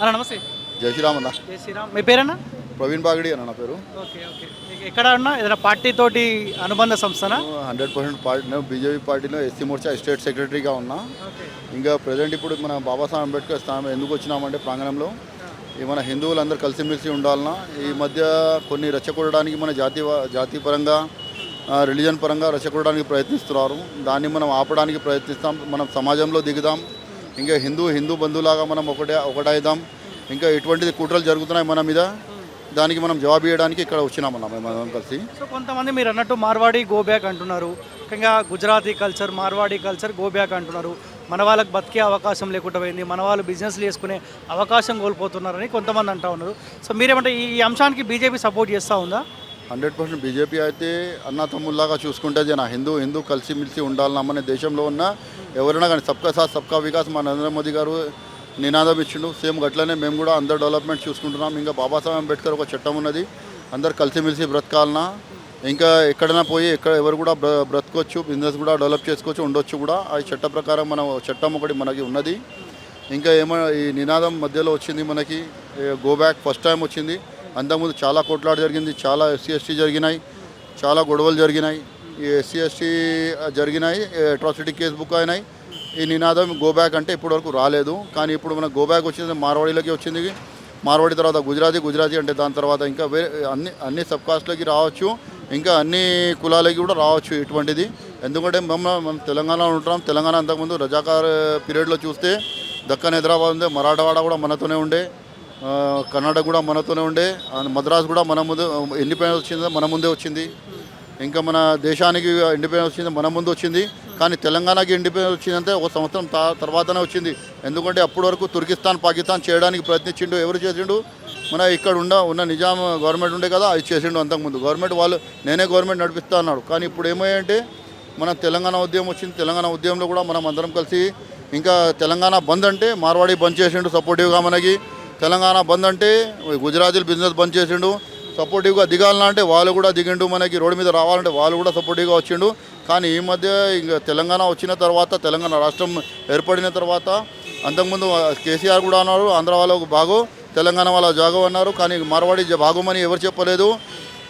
అన్న నమస్తే. జై శ్రీరామ్ అన్న. జై శ్రీరామ్. మీ పేరన్నా? ప్రవీణ్ బాగడి అన్న నా పేరు. Okay okay. మీకు ఎక్కడ ఉన్నా ఏదైనా పార్టీ తోటి అనుబంధ సంస్థనా? హండ్రెడ్ పర్సెంట్ పార్టీ నేను బీజేపీ పార్టీలో ఎస్సీ మోర్చా స్టేట్ సెక్రటరీగా ఉన్నా. ఇంకా ప్రజెంట్ ఇప్పుడు మన బాబాసాహెబ్ అంబేద్కర్ స్థానం ఎందుకు వచ్చినామంటే ప్రాంగణంలో. ఈ మన హిందువులు అందరూ కలిసిమెలిసి ఉండాలన్నా ఈ మధ్య కొన్ని రెచ్చగొట్టడానికి మన జాతి జాతి పరంగా రిలీజన్ పరంగా రెచ్చగొట్టడానికి ప్రయత్నిస్తున్నారు. దాన్ని మనం ఆపడానికి ప్రయత్నిస్తాం మనం సమాజంలో దిగుదాం. ఇంకా హిందూ హిందూ బంధువులాగా మనం ఒకటే ఒకటైదాం. ఇంకా ఎటువంటిది కుట్రలు జరుగుతున్నాయి మన మీద. దానికి మనం జవాబు ఇవ్వడానికి ఇక్కడ వచ్చినాం మేము కలిసి. సో కొంతమంది మీరు అన్నట్టు మార్వాడి గోబ్యాక్ అంటున్నారు. ముఖ్యంగా Gujarati culture Marwadi culture go back అంటున్నారు. మన వాళ్ళకి బతికే అవకాశం లేకుండా పోయింది. మన వాళ్ళు బిజినెస్లు చేసుకునే అవకాశం కోల్పోతున్నారని కొంతమంది అంటూ ఉన్నారు. సో మీరేమంటే ఈ అంశానికి బీజేపీ సపోర్ట్ చేస్తూ ఉందా? హండ్రెడ్ పర్సెంట్ బీజేపీ అయితే అన్నతమ్ముల్లాగా చూసుకుంటే జన హిందూ హిందూ కలిసిమెలిసి ఉండాలన్నా మన దేశంలో ఉన్న ఎవరైనా కానీ సబ్కా సాత్ సబ్కా వికాస్ మా నరేంద్ర మోదీ గారు నినాదం ఇచ్చిండు. సేమ్ గట్లనే మేము కూడా అందరు డెవలప్మెంట్ చూసుకుంటున్నాం. ఇంకా బాబాసాహెబ్ అంబేద్కర్ ఒక చట్టం ఉన్నది. అందరు కలిసిమెలిసి బ్రతకాలన్నా ఇంకా ఎక్కడైనా పోయి ఎక్కడ ఎవరు కూడా బ్ర బ్రతకొచ్చు బిజినెస్ కూడా డెవలప్ చేసుకోవచ్చు ఉండొచ్చు కూడా. ఆ చట్ట ప్రకారం మన చట్టం ఒకటి మనకి ఉన్నది. ఇంకా ఏమో ఈ నినాదం మధ్యలో వచ్చింది మనకి. గో బ్యాక్ ఫస్ట్ టైం వచ్చింది. అంతకుముందు చాలా కొట్లాట జరిగింది చాలా ఎస్సీ ఎస్టీ జరిగినాయి చాలా గొడవలు జరిగినాయి. ఈ ఎస్సీ ఎస్టీ జరిగినాయి అట్రాసిటీ కేసు బుక్ అయినాయి. ఈ నినాదం గో బ్యాక్ అంటే ఇప్పటివరకు రాలేదు. కానీ ఇప్పుడు మన గో బ్యాక్ వచ్చింది మార్వాడీలకి వచ్చింది. మార్వాడి తర్వాత గుజరాతీ గుజరాతీ అంటే దాని తర్వాత ఇంకా వేరే అన్ని అన్ని సబ్ కాస్ట్లకి రావచ్చు. ఇంకా అన్ని కులాలకి కూడా రావచ్చు ఇటువంటిది. ఎందుకంటే మేము మనం తెలంగాణలో ఉంటున్నాం తెలంగాణ అంతకుముందు రజాకార్ పీరియడ్లో చూస్తే దక్కన్ హైదరాబాద్ ఉండే మరాఠవాడ కూడా మనతోనే ఉండే. కర్ణాటక కూడా మనతోనే ఉండే. ఆ, మద్రాస్ కూడా మన ముందు ఇండిపెండెన్స్ వచ్చింది మన ముందే వచ్చింది. ఇంకా మన దేశానికి ఇండిపెండెన్స్ వచ్చింది మన ముందు వచ్చింది. కానీ తెలంగాణకి ఇండిపెండెన్స్ వచ్చిందంటే ఒక సంవత్సరం తర్వాతనే వచ్చింది. ఎందుకంటే అప్పటి వరకు తుర్కిస్తాన్ పాకిస్తాన్ చేయడానికి ప్రయత్నించిండు ఎవరు చేసిండు? మన ఇక్కడ ఉన్న ఉన్న నిజాం గవర్నమెంట్ ఉండే కదా అది చేసిండు అంతకుముందు. గవర్నమెంట్ వాళ్ళు నేనే గవర్నమెంట్ నడిపిస్తా అన్నాడు. కానీ ఇప్పుడు ఏమయ్యంటే మన తెలంగాణ ఉద్యమం వచ్చింది. తెలంగాణ ఉద్యమంలో కూడా మనం అందరం కలిసి ఇంకా తెలంగాణ బంద్ అంటే మార్వాడి బంద్ చేసిండు సపోర్టివ్గా మనకి. తెలంగాణ బంద్ అంటే గుజరాతీలు బిజినెస్ బంద్ చేసిండు. సపోర్టివ్గా దిగాలన్నా అంటే వాళ్ళు కూడా దిగిండు మనకి రోడ్డు మీద రావాలంటే వాళ్ళు కూడా సపోర్టివ్గా వచ్చిండు. కానీ ఈ మధ్య ఇంకా తెలంగాణ వచ్చిన తర్వాత తెలంగాణ రాష్ట్రం ఏర్పడిన తర్వాత అంతకుముందు కేసీఆర్ కూడా అన్నారు ఆంధ్ర వాళ్ళకు బాగు తెలంగాణ వాళ్ళ జాగం అన్నారు. కానీ మార్వాడి జ- బాగోమని ఎవరు చెప్పలేదు.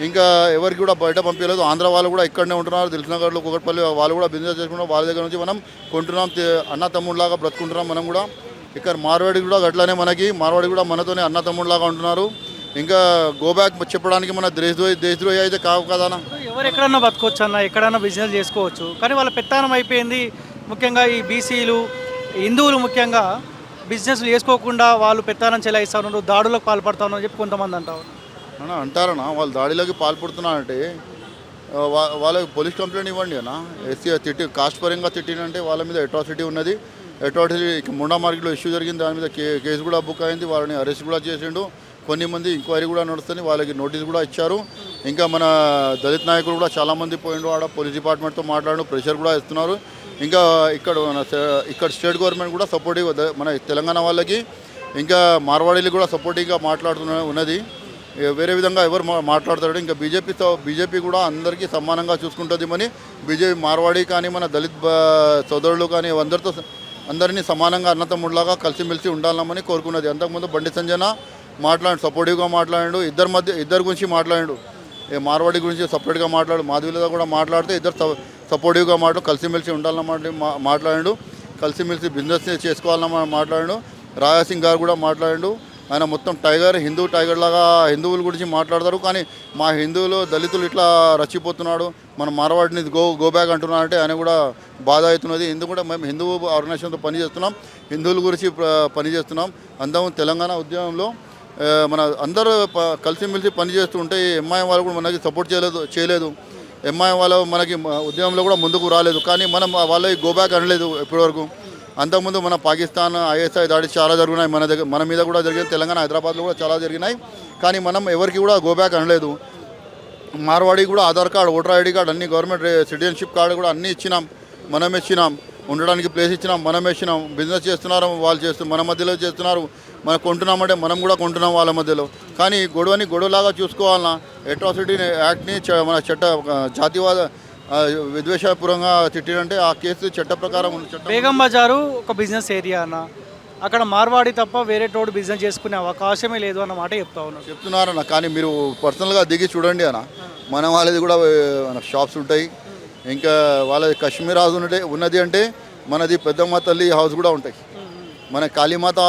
ఇంకా ఎవరికి కూడా బయట పంపించలేదు. ఆంధ్ర వాళ్ళు కూడా ఇక్కడనే ఉంటున్నారు. దిల్సునగర్లో కుకట్పల్లి వాళ్ళు కూడా బిజినెస్ చేసుకుంటున్నారు. వాళ్ళ దగ్గర నుంచి మనం కొంటున్నాం. అన్న తమ్ముళ్ళలాగా బ్రతుకుంటున్నాం మనం కూడా. ఇక్కడ మార్వాడి కూడా అట్లనే మనకి మార్వాడి కూడా మనతోనే అన్న తమ్ముళ్ళలాగా ఉంటున్నారు. ఇంకా గో బ్యాక్ చెప్పడానికి మన దేశద్రోహి దేశద్రోహి అయితే కావు కదా ఎవరు ఎక్కడన్నా బతకొచ్చు అన్న ఎక్కడన్నా బిజినెస్ చేసుకోవచ్చు. కానీ వాళ్ళ పెత్తానం అయిపోయింది ముఖ్యంగా ఈ బీసీలు హిందువులు ముఖ్యంగా బిజినెస్ చేసుకోకుండా వాళ్ళు పెత్తానం చెలాయిస్తా ఉన్నారు దాడులకు పాల్పడతా ఉన్నారు చెప్పి కొంతమంది అంటారు. అన్న అంటారన్నా వాళ్ళు దాడిలోకి పాల్పడుతున్నారంటే వాళ్ళకి పోలీస్ కంప్లైంట్ ఇవ్వండి అన్న. ఎస్సీ తిట్టి కాస్ట్ పరంగా తిట్టినంటే వాళ్ళ మీద అట్రాసిటీ ఉన్నది. ఎటువంటి ముండా మార్కెట్లో ఇష్యూ జరిగింది దాని మీద కే కేసు కూడా బుక్ అయింది వాళ్ళని అరెస్ట్ కూడా చేసిండు. కొన్ని మంది ఎంక్వైరీ కూడా నడుస్తుంది వాళ్ళకి నోటీస్ కూడా ఇచ్చారు. ఇంకా మన దళిత్ నాయకులు కూడా చాలామంది పోయిండు ఆడ పోలీస్ డిపార్ట్మెంట్తో మాట్లాడు ప్రెషర్ కూడా ఇస్తున్నారు. ఇంకా ఇక్కడ మన ఇక్కడ స్టేట్ గవర్నమెంట్ కూడా సపోర్టివ్ మన తెలంగాణ వాళ్ళకి ఇంకా మార్వాడీలు కూడా సపోర్టివ్గా మాట్లాడుతున్న ఉన్నది. వేరే విధంగా ఎవరు మా- మాట్లాడతారు ఇంకా బీజేపీతో బీజేపీ కూడా అందరికీ సమానంగా చూసుకుంటుంది మని బీజేపీ మార్వాడి కానీ మన దళిత్ సోదరులు కానీ అందరితో అందరినీ సమానంగా అన్నతమ్ముడిలాగా కలిసిమెలిసి ఉండాలమని కోరుకున్నది. అంతకుముందు బండి సంజన మాట్లాడు సపోర్టివ్గా మాట్లాడాడు ఇద్దరి మధ్య ఇద్దరి గురించి మాట్లాడాడు ఏ మార్వాడి గురించి సపరేట్గా మాట్లాడు మాధవిలతో కూడా మాట్లాడితే ఇద్దరు స- సపోర్టివ్గా మాట్లాడు కలిసిమెలిసి ఉండాలన్నమాట మా- మాట్లాడాడు కలిసిమెలిసి బిజినెస్ చేసుకోవాలని మాట్లాడాడు రాజాసింగ్ గారు కూడా మాట్లాడాడు ఆయన మొత్తం టైగర్ హిందూ టైగర్ లాగా హిందువుల గురించి మాట్లాడతారు. కానీ మా హిందువులు దళితులు ఇట్లా రచ్చిపోతున్నాడు. మన మార్వాడిని గో గో బ్యాక్ అంటున్నారంటే ఆయన కూడా బాధ అవుతున్నది. ఎందుకంటే మేము హిందూ ఆర్గనైజేషన్తో పనిచేస్తున్నాం హిందువుల గురించి పనిచేస్తున్నాం అందరం తెలంగాణ ఉద్యమంలో మన అందరూ కలిసిమెలిసి పనిచేస్తుంటే ఈ ఎంఐ వాళ్ళు కూడా మనకి సపోర్ట్ చేయలేదు చేయలేదు. ఎంఐ వాళ్ళు మనకి ఉద్యమంలో కూడా ముందుకు రాలేదు. కానీ మనం వాళ్ళకి గో బ్యాక్ అనలేదు ఇప్పటివరకు. అంతకుముందు మన పాకిస్తాన్ ఐఎస్ఐ దాడి చాలా జరిగినాయి. మన దగ్గర మన మీద కూడా జరిగింది. తెలంగాణ హైదరాబాద్లో కూడా చాలా జరిగినాయి. కానీ మనం ఎవరికి కూడా గో బ్యాక్ అనలేదు. మార్వాడి కూడా Aadhaar card voter ID card అన్ని గవర్నమెంట్ సిటిజన్షిప్ కార్డు కూడా అన్నీ ఇచ్చినాం. మనం ఇచ్చినాం. ఉండడానికి ప్లేస్ ఇచ్చినాం. మనం ఇచ్చినాం. బిజినెస్ చేస్తున్నారు వాళ్ళు చేస్తూ మన మధ్యలో చేస్తున్నారు. మనం కొంటున్నామంటే మనం కూడా కొంటున్నాం వాళ్ళ మధ్యలో. కానీ గొడవని గొడవలాగా చూసుకోవాలన్నా అట్రాసిటీ యాక్ట్ని మన చట్ట జాతివాద విద్వేషపూర్వంగా తిట్టినంటే ఆ కేసు చట్ట ప్రకారం బేగం బజారు ఒక బిజినెస్ ఏరియా అన్న. అక్కడ మార్వాడి తప్ప వేరే తోడు బిజినెస్ చేసుకునే అవకాశమే లేదు అన్న మాట చెప్తా ఉన్నారు చెప్తున్నారన్న కానీ మీరు పర్సనల్గా దిగి చూడండి అన్న. మన వాళ్ళది కూడా మన షాప్స్ ఉంటాయి. ఇంకా వాళ్ళది కశ్మీర్ హౌస్ ఉన్నది ఉన్నది అంటే మనది పెద్దమ్మ తల్లి హౌస్ కూడా ఉంటాయి. మన కాళీమాత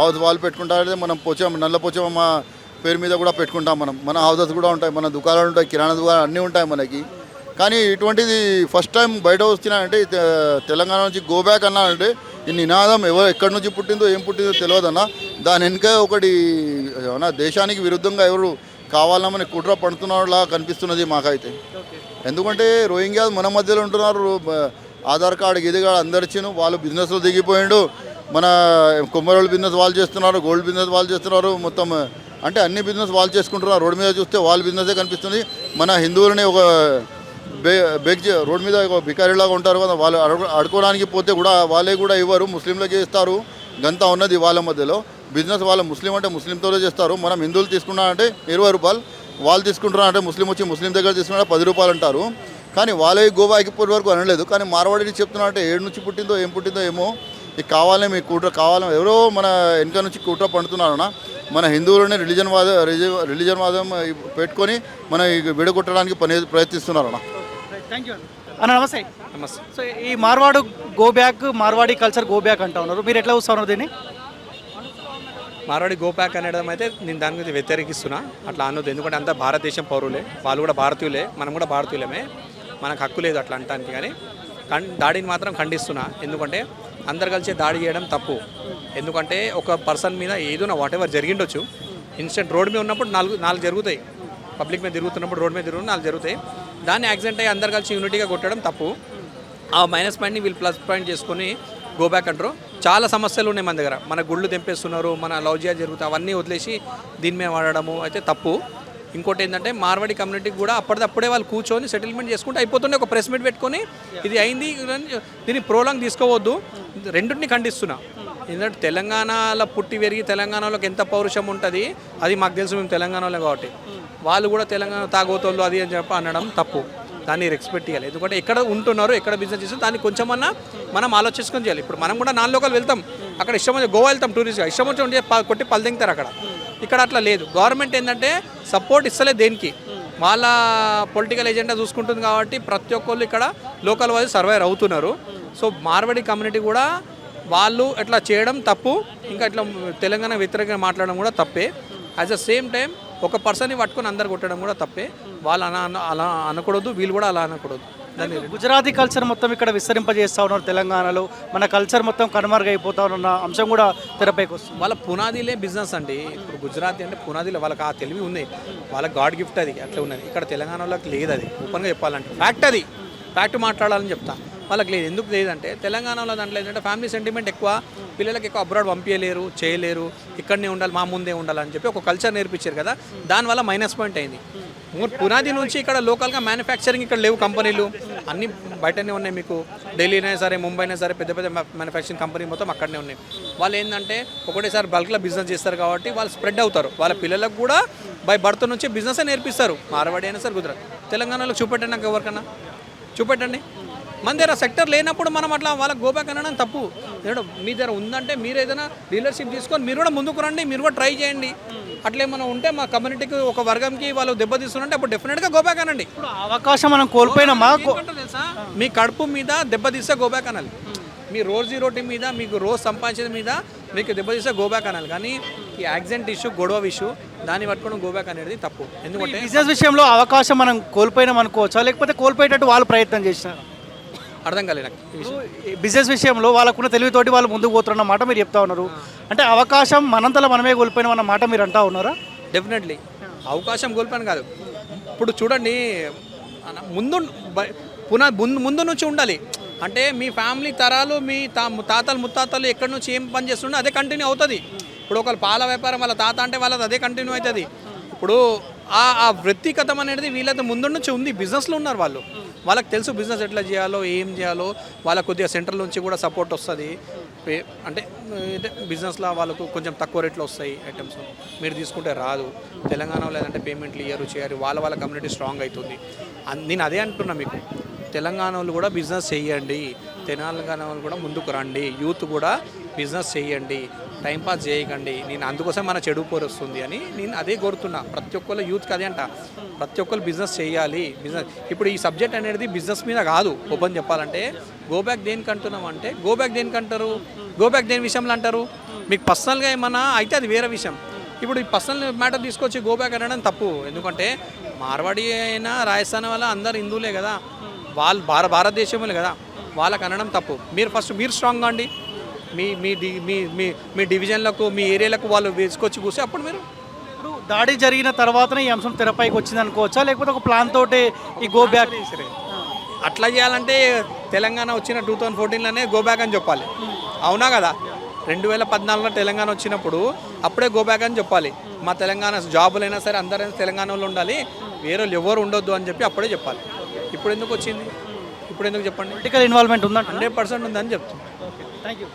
హౌస్ వాళ్ళు పెట్టుకుంటారంటే మనం పోచమ్మ నల్ల పోచమ్మ పేరు మీద కూడా పెట్టుకుంటాం మనం. మన హౌసెస్ కూడా ఉంటాయి మన దుకాణాలు ఉంటాయి కిరాణా దుకాణాలు అన్నీ ఉంటాయి మనకి. కానీ ఇటువంటిది ఫస్ట్ టైం బయట వస్తున్నాయంటే తె- తెలంగాణ నుంచి గో బ్యాక్ అన్నానంటే ఈ నినాదం ఎవరు ఎక్కడి నుంచి పుట్టిందో ఏం పుట్టిందో తెలియదన్న. దాని వెనుక ఒకటి ఏమన్నా దేశానికి విరుద్ధంగా ఎవరు కావాలమని కుట్ర పడుతున్నలా కనిపిస్తున్నది మాకైతే. ఎందుకంటే రోహింగ్యాస్ మన మధ్యలో ఉంటున్నారు ఆధార్ కార్డు గిది కార్డు అందరు ఇచ్చిన వాళ్ళు బిజినెస్లో దిగిపోయిండు మన కుమ్మరోళ్ళు బిజినెస్ వాళ్ళు చేస్తున్నారు గోల్డ్ బిజినెస్ వాళ్ళు చేస్తున్నారు మొత్తం అంటే అన్ని బిజినెస్ వాళ్ళు చేసుకుంటున్నారు. రోడ్డు మీద చూస్తే వాళ్ళ బిజినెసే కనిపిస్తుంది. మన హిందువులని ఒక బే బేక్ రోడ్ మీద ఒక బికారీలాగా ఉంటారు కదా వాళ్ళు అడుకోవడానికి పోతే కూడా వాళ్ళే కూడా ఇవ్వరు ముస్లింలకే ఇస్తారు గంతా ఉన్నది వాళ్ళ మధ్యలో. బిజినెస్ వాళ్ళ ముస్లిం అంటే ముస్లింతోనే చేస్తారు. మనం హిందువులు తీసుకున్నా అంటే ఇరవై రూపాయలు. వాళ్ళు తీసుకుంటున్నారు అంటే ముస్లిం వచ్చి ముస్లిం దగ్గర తీసుకున్నా పది రూపాయలు అంటారు. కానీ వాళ్ళే గోవాకి ఇప్పటి వరకు అనలేదు. కానీ మార్వాడి చెప్తున్నా అంటే ఏడు నుంచి పుట్టిందో ఏం పుట్టిందో ఏమో ఇది కావాలని మీ కుట్ర కావాలని ఎవరో మన వెనుక నుంచి కుట్ర పండుతున్నారన్నా మన హిందువులని రిలీజన్ వాద రిలీజన్ వాదం పెట్టుకొని మన విడగొట్టడానికి పని ప్రయత్నిస్తున్నారన్న. థ్యాంక్ యూ అన్న నమస్తే. నమస్తే. సో ఈ మార్వాడు go back Marwadi culture go back అంటా ఉన్నారు. మీరు ఎట్లా చూస్తా ఉన్నారు దీన్ని? మార్వాడి గోపాక్ అనడం అయితే నేను దాని గురించి వ్యతిరేకిస్తున్నా. అట్లా అనొద్దు. ఎందుకంటే అంతా భారతదేశం పౌరులే. వాళ్ళు కూడా భారతీయులే. మనం కూడా భారతీయులమే. మనకు హక్కు లేదు అట్లా అంటానికి కానీ. దాడిని మాత్రం ఖండిస్తున్నా. ఎందుకంటే అందరు కలిసి దాడి చేయడం తప్పు. ఎందుకంటే ఒక పర్సన్ మీద ఏదైనా వాట్ ఎవర్ జరిగిండొచ్చు. ఇన్స్టెంట్ రోడ్ మీద ఉన్నప్పుడు నాలుగు నాలుగు జరుగుతాయి. పబ్లిక్ మీద తిరుగుతున్నప్పుడు రోడ్ మీద తిరుగుతున్న వాళ్ళు జరుగుతాయి. దాన్ని యాక్సిడెంట్ అయ్యి అందరు కలిసి యూనిటీగా కొట్టడం తప్పు. ఆ మైనస్ పాయింట్ని వీళ్ళు ప్లస్ పాయింట్ చేసుకొని గో బ్యాక్ అంటారు. చాలా సమస్యలు ఉన్నాయి మన దగ్గర. మన గుళ్ళు తెంపేస్తున్నారు మన లౌజియా జరుగుతాయి అవన్నీ వదిలేసి దీని మీద వాడడము అయితే తప్పు. ఇంకోటి ఏంటంటే మార్వాడి కమ్యూనిటీకి కూడా అప్పటిదప్పుడే వాళ్ళు కూర్చొని సెటిల్మెంట్ చేసుకుంటే అయిపోతుండే. ఒక ప్రెస్ మీట్ పెట్టుకొని ఇది అయింది దీన్ని ప్రోలాంగ్ తీసుకోవద్దు. రెండింటిని ఖండిస్తున్నా. ఎందుకంటే తెలంగాణలో పుట్టి పెరిగి తెలంగాణలోకి ఎంత పౌరుషం ఉంటుంది అది మాకు తెలుసు మేము తెలంగాణలో కాబట్టి. వాళ్ళు కూడా తెలంగాణ తాగోతోళ్ళు అది అని చెప్పి అనడం తప్పు. దాన్ని రెస్పెక్ట్ చేయాలి ఎందుకంటే ఎక్కడ ఉంటున్నారు ఎక్కడ బిజినెస్ చేస్తారు దాన్ని కొంచెమన్నా మనం ఆలోచించుకొని చేయాలి. ఇప్పుడు మనం కూడా నాన్ లోకల్ వెళ్తాం. అక్కడ ఇష్టం వచ్చి గోవా వెళ్తాం టూరిస్ట్గా ఇష్టం వచ్చి ఉంటే కొట్టి పలు దింగుతారు అక్కడ. ఇక్కడ అట్లా లేదు. గవర్నమెంట్ ఏంటంటే సపోర్ట్ ఇస్తలేదు దేనికి? వాళ్ళ పొలిటికల్ ఎజెండా చూసుకుంటుంది కాబట్టి ప్రతి ఒక్కళ్ళు ఇక్కడ లోకల్ వైజ్ సర్వైవ్ అవుతున్నారు. సో మార్వాడి కమ్యూనిటీ కూడా వాళ్ళు ఇట్లా చేయడం తప్పు. ఇంకా ఇట్లా తెలంగాణ వ్యతిరేకంగా మాట్లాడడం కూడా తప్పే. అట్ ద సేమ్ టైం ఒక పర్సన్ని పట్టుకొని అందరు కొట్టడం కూడా తప్పే. వాళ్ళు అలా అన- అలా అనకూడదు వీళ్ళు కూడా అలా అనకూడదు. దాన్ని గుజరాతీ కల్చర్ మొత్తం ఇక్కడ విస్తరింపజేస్తా ఉన్నారు తెలంగాణలో. మన కల్చర్ మొత్తం కనుమరుగైపోతా ఉన్న అంశం కూడా తెరపైకి వస్తుంది. వాళ్ళ పునాదిలే బిజినెస్ అండి. ఇప్పుడు గుజరాతీ అంటే పునాదిలో వాళ్ళకి ఆ తెలివి ఉంది. వాళ్ళ గాడ్ గిఫ్ట్ అది అట్లా ఉన్నది. ఇక్కడ తెలంగాణలోకి లేదు అది ఓపెన్గా చెప్పాలంటే. ఫ్యాక్ట్ అది. ఫ్యాక్ట్ మాట్లాడాలని చెప్తా. వాళ్ళకి లేదు. ఎందుకు లేదంటే తెలంగాణలో దాంట్లో ఏంటంటే ఫ్యామిలీ సెంటిమెంట్ ఎక్కువ. పిల్లలకి ఎక్కువ అబ్రాడ్ పంపించలేరు చేయలేరు. ఇక్కడనే ఉండాలి మా ముందే ఉండాలని చెప్పి ఒక కల్చర్ నేర్పించారు కదా. దానివల్ల మైనస్ పాయింట్ అయింది. పునాది నుంచి ఇక్కడ లోకల్గా మ్యానుఫ్యాక్చరింగ్ ఇక్కడ లేవు కంపెనీలు. అన్ని బయటనే ఉన్నాయి మీకు. ఢిల్లీనే సరే ముంబైనే సరే పెద్ద పెద్ద మ్యానుఫ్యాక్చరింగ్ కంపెనీ మొత్తం అక్కడనే ఉన్నాయి. వాళ్ళు ఏంటంటే ఒకటేసారి బల్క్లో బిజినెస్ చేస్తారు కాబట్టి వాళ్ళు స్ప్రెడ్ అవుతారు. వాళ్ళ పిల్లలకు కూడా బై బర్త్ నుంచి బిజినెస్ నేర్పిస్తారు. మార్వాడి అయినా సరే గుజరాత్. తెలంగాణలో చూపెట్టండి నాకు ఎవరికన్నా. చూపెట్టండి. మన దగ్గర సెక్టర్ లేనప్పుడు మనం అట్లా వాళ్ళకి గోబ్యాక్ అనడం తప్పు మీ దగ్గర ఉందంటే మీరు ఏదైనా డీలర్షిప్ తీసుకొని మీరు కూడా ముందుకు రండి మీరు కూడా ట్రై చేయండి. అట్లా ఏమైనా ఉంటే మా కమ్యూనిటీకి ఒక వర్గంకి వాళ్ళు దెబ్బతీస్తుంటే అప్పుడు డెఫినెట్గా గోబ్యాక్ అనండి ఇప్పుడు అవకాశం మనం కోల్పోయినామా? తెలుసా? మీ కడుపు మీద దెబ్బతీస్తే గోబ్యాక్ అనాలి మీ రోజీ రోటీ మీద మీకు రోజు సంపాదించిన మీద మీకు దెబ్బతీస్తే గోబ్యాక్ అనాలి కానీ ఈ యాక్సిడెంట్ ఇష్యూ గొడవ ఇష్యూ దాన్ని పట్టుకోవడం గోబ్యాక్ అనేది తప్పు ఎందుకంటే బిజినెస్ విషయంలో అవకాశం మనం కోల్పోయినాం అనుకోవచ్చా? లేకపోతే కోల్పోయేటట్టు వాళ్ళు ప్రయత్నం చేసినారు? అర్థం కాలేదు. బిజినెస్ విషయంలో వాళ్ళకున్న తెలివితోటి వాళ్ళు ముందుకు పోతున్న మాట మీరు చెప్తా ఉన్నారు. అంటే అవకాశం మనంతలో మనమే కోల్పోయినాం అన్న మాట మీరు అంటా ఉన్నారా? డెఫినెట్లీ అవకాశం కోల్పోయాను కాదు. ఇప్పుడు చూడండి ముందు పునా ముందు ముందు నుంచి ఉండాలి. అంటే మీ ఫ్యామిలీ తరాలు మీ తా తాతలు ముత్తాతలు ఎక్కడి నుంచి ఏం పని చేస్తుండే అదే కంటిన్యూ అవుతుంది. ఇప్పుడు ఒకళ్ళు పాల వ్యాపారం వాళ్ళ తాత అంటే వాళ్ళది అదే కంటిన్యూ అవుతుంది. ఇప్పుడు ఆ ఆ వృత్తిగతం అనేది వీళ్ళతో ముందు నుంచి ఉంది. బిజినెస్లో ఉన్నారు వాళ్ళు. వాళ్ళకి తెలుసు బిజినెస్ ఎట్లా చేయాలో ఏం చేయాలో వాళ్ళకు కొద్దిగా సెంట్రల్ నుంచి కూడా సపోర్ట్ వస్తుంది. పే- అంటే అంటే బిజినెస్లో వాళ్ళకు కొంచెం తక్కువ రేట్లో వస్తాయి ఐటమ్స్ మీరు తీసుకుంటే రాదు. తెలంగాణలో లేదంటే పేమెంట్లు ఇయ్యరు చేయరు. వాళ్ళ వాళ్ళ కమ్యూనిటీ స్ట్రాంగ్ అవుతుంది అన్- నేను అదే అంటున్నా మీకు. తెలంగాణ వాళ్ళు కూడా బిజినెస్ చేయండి తెలంగాణ వాళ్ళు కూడా ముందుకు రండి. యూత్ కూడా బిజినెస్ చేయండి టైంపాస్ చేయకండి నేను అందుకోసం మన చెడు పోరు వస్తుంది అని నేను అదే కోరుతున్నా. ప్రతి ఒక్కరు యూత్కి అదే అంట. ప్రతి ఒక్కరు బిజినెస్ చేయాలి బిజినెస్. ఇప్పుడు ఈ సబ్జెక్ట్ అనేది బిజినెస్ మీద కాదు ఓపెన్ చెప్పాలంటే. గో బ్యాక్ దేనికి అంటున్నాం అంటే గో బ్యాక్ దేనికి అంటారు గో బ్యాక్ దేని విషయంలో అంటారు? మీకు పర్సనల్గా ఏమన్నా అయితే అది వేరే విషయం. ఇప్పుడు ఈ పర్సనల్ మ్యాటర్ తీసుకొచ్చి గో బ్యాక్ అనడం తప్పు. ఎందుకంటే మార్వాడి అయినా రాజస్థాన్ వల్ల అందరు హిందువులే కదా. వాళ్ళు భార భారతదేశంలో కదా. వాళ్ళకి అనడం తప్పు. మీరు ఫస్ట్ మీరు స్ట్రాంగ్గా అండి మీ మీ మీ మీ మీ డివిజన్లకు మీ ఏరియాలకు వాళ్ళు వేసుకొచ్చి కూర్చో అప్పుడు మీరు? ఇప్పుడు దాడి జరిగిన తర్వాతనే ఈ అంశం తెరపైకి వచ్చింది అనుకోవచ్చా? లేకపోతే ఒక ప్లాన్ తోటి ఈ గో బ్యాక్ అట్లా చేయాలంటే తెలంగాణ వచ్చిన టూ థౌజండ్ ఫోర్టీన్లోనే గో బ్యాక్ అని చెప్పాలి. అవునా కదా? రెండు వేల పద్నాలుగులో తెలంగాణ వచ్చినప్పుడు అప్పుడే గో బ్యాక్ అని చెప్పాలి. మా తెలంగాణ జాబులైనా సరే అందరైనా తెలంగాణలో ఉండాలి. వేరే వాళ్ళు ఎవరు ఉండొద్దు అని చెప్పి అప్పుడే చెప్పాలి. ఇప్పుడు ఎందుకు వచ్చింది? ఇప్పుడు ఎందుకు చెప్పండి? పొలిటికల్ ఇన్వాల్వ్మెంట్ ఉందంట హండ్రెడ్ పర్సెంట్ ఉందని చెప్తాం థ్యాంక్ యూ